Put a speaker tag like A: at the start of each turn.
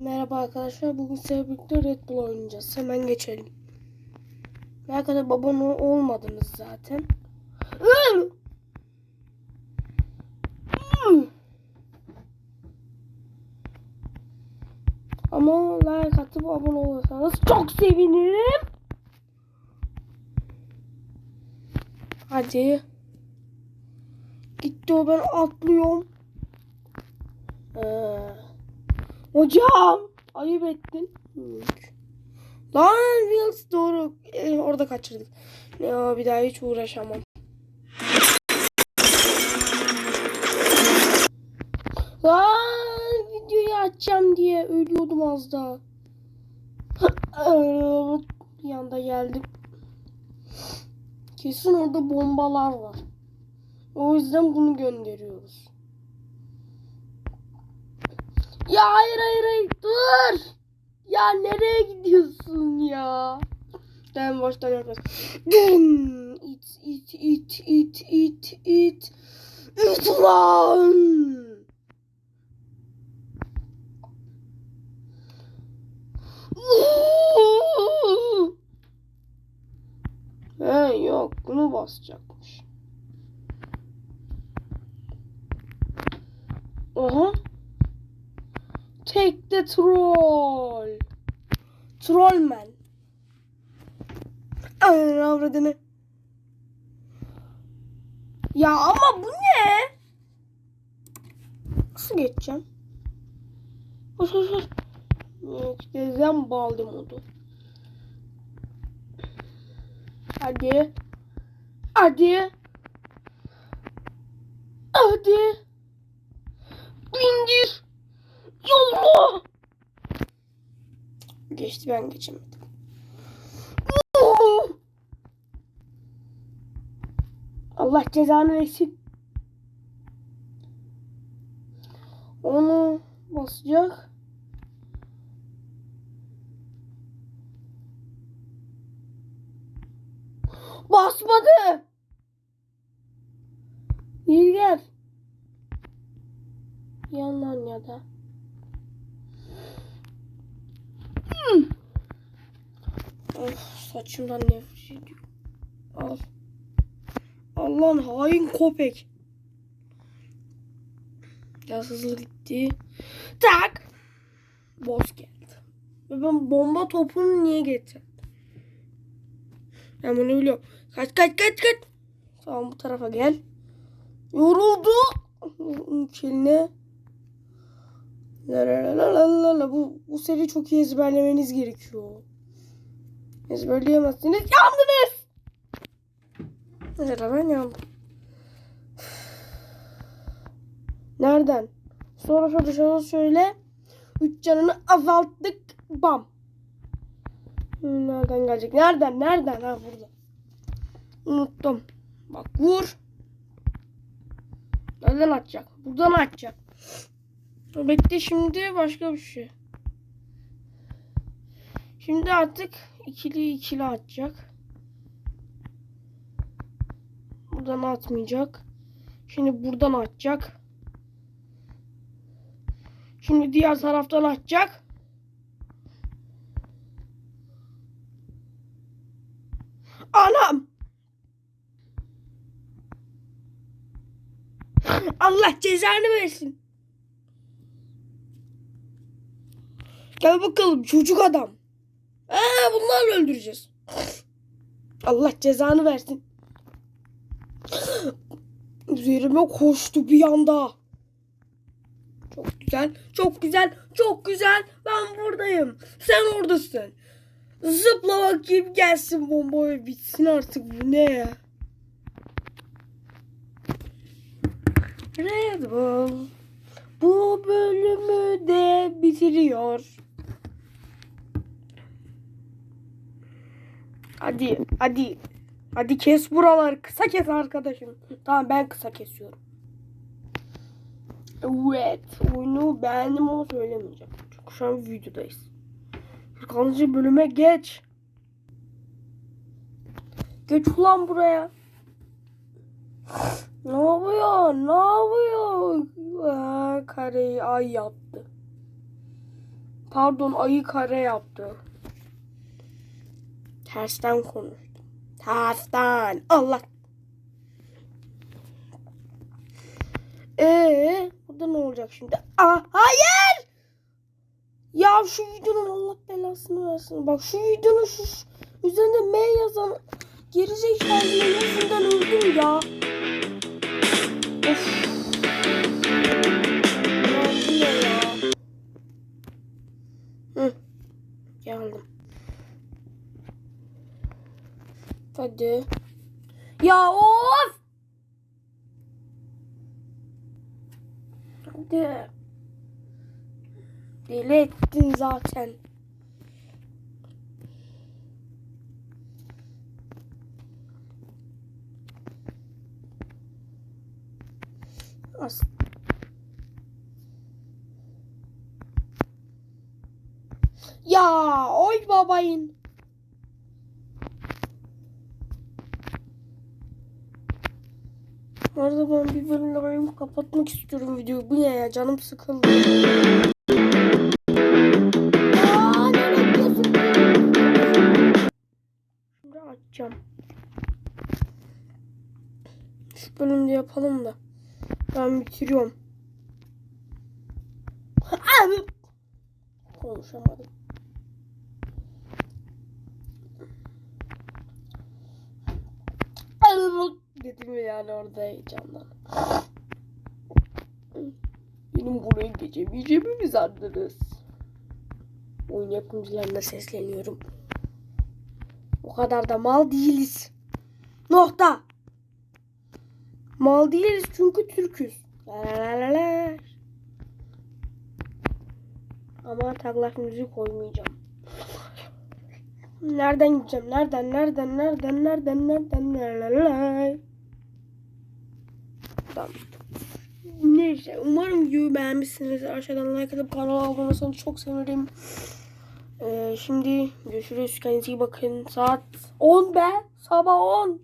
A: Merhaba arkadaşlar. Bugün sizlerle birlikte Red Bull oynayacağız. Hemen geçelim. Ne kadar babam olmadınız zaten. Ama like atıp abone olursanız çok sevinirim. Hadi. Gitti o ben atlıyorum. Ee, hocam ayıp ettin. Lan Wills doğru. Ee, orada kaçırdık. Ya, bir daha hiç uğraşamam. Lan videoyu açacağım diye ölüyordum az daha. bir anda geldim. Kesin orada bombalar var. O yüzden bunu gönderiyoruz. Ya hayır hayır hayır dur. Ya nereye gidiyorsun ya? Ben baştan yapmaz. Dın. İt it it it it it. İt lan. He yok bunu basacakmış. Oha. Take the troll. Trollman. Aynen avradını. Ya ama bu ne? Nasıl geçeceğim? Hoş hoş hoş. Geçeceğim baldı modu. Hadi. Hadi. Hadi. Bindir. Yolla. Geçti ben geçemedim. Allah cezanı versin. Onu basacak. Basmadı. İyi gel. Yandan ya da. Of saçımdan nefret ediyorum. Al. Allah'ın hain köpek. Biraz hızlı gitti. Tak. Boss geldi. Ve ben bomba topunu niye getirdim? Ben bunu biliyorum. Kaç kaç kaç kaç. Tamam bu tarafa gel. Yoruldu. Keline. La la la la la la. Bu, bu seri çok iyi ezberlemeniz gerekiyor. Ezberleyemezsiniz. Yandınız. Mesela ben yandım. Nereden? Sonra şu dışarı söyle. Üç canını azalttık. Bam. Nereden gelecek? Nereden? Nereden? Ha burada. Unuttum. Bak vur. Nereden atacak? Buradan atacak. Bekle şimdi başka bir şey. Şimdi artık ikili ikili atacak. Buradan atmayacak. Şimdi buradan atacak. Şimdi diğer taraftan atacak. Anam. Allah cezanı versin. Gel bakalım çocuk adam. Aa, bunlarla öldüreceğiz. Allah cezanı versin. Üzerime koştu bir anda. Çok güzel, çok güzel, çok güzel. Ben buradayım. Sen oradasın. Zıpla bakayım gelsin bomba ve bitsin artık bu ne ya? Red Bull bu bölümü de bitiriyor. Hadi, hadi. Hadi kes buraları. Kısa kes arkadaşım. Tamam ben kısa kesiyorum. Evet. Oyunu beğendim ama söylemeyeceğim. Çünkü şu an videodayız. 40. bölüme geç. Geç ulan buraya. Ne yapıyor? Ne yapıyor? Aa, kareyi ay yaptı. Pardon ayı kare yaptı. Tersten konuştum. Tersten. Allah. Ee, burada ne olacak şimdi? Aa, hayır! Ya şu videonun Allah belasını versin. Bak şu videonun şu, üzerinde M yazan gerizekalı yüzünden öldüm ya. Of. Ne ya? Hı. Geldim. Hadi. Ya of! Hadi. Deli ettin zaten. As. Ya oy babayın. Bu arada ben bir bölümde bölümü kapatmak istiyorum videoyu. Bu ne ya canım sıkıldı. Aa? Şimdi açacağım. Şu bölümde yapalım da. Ben bitiriyorum. Konuşamadım. Dedim yani orada heyecandan. Benim buraya geçemeyeceğimi mi sandınız? Oyun yapımcılarına sesleniyorum. O kadar da mal değiliz. Nokta. Mal değiliz çünkü Türküz. La la la la la. Ama taglak müzik koymayacağım. Nereden gideceğim? Nereden? Nereden? Nereden? Nereden? Nereden? Nereden? Tamam. Neyse. Umarım videoyu beğenmişsiniz. Aşağıdan like atıp kanala abone olursanız çok sevinirim. Ee, şimdi görüşürüz. Kendinize iyi bakın. Saat 10 be. Sabah 10.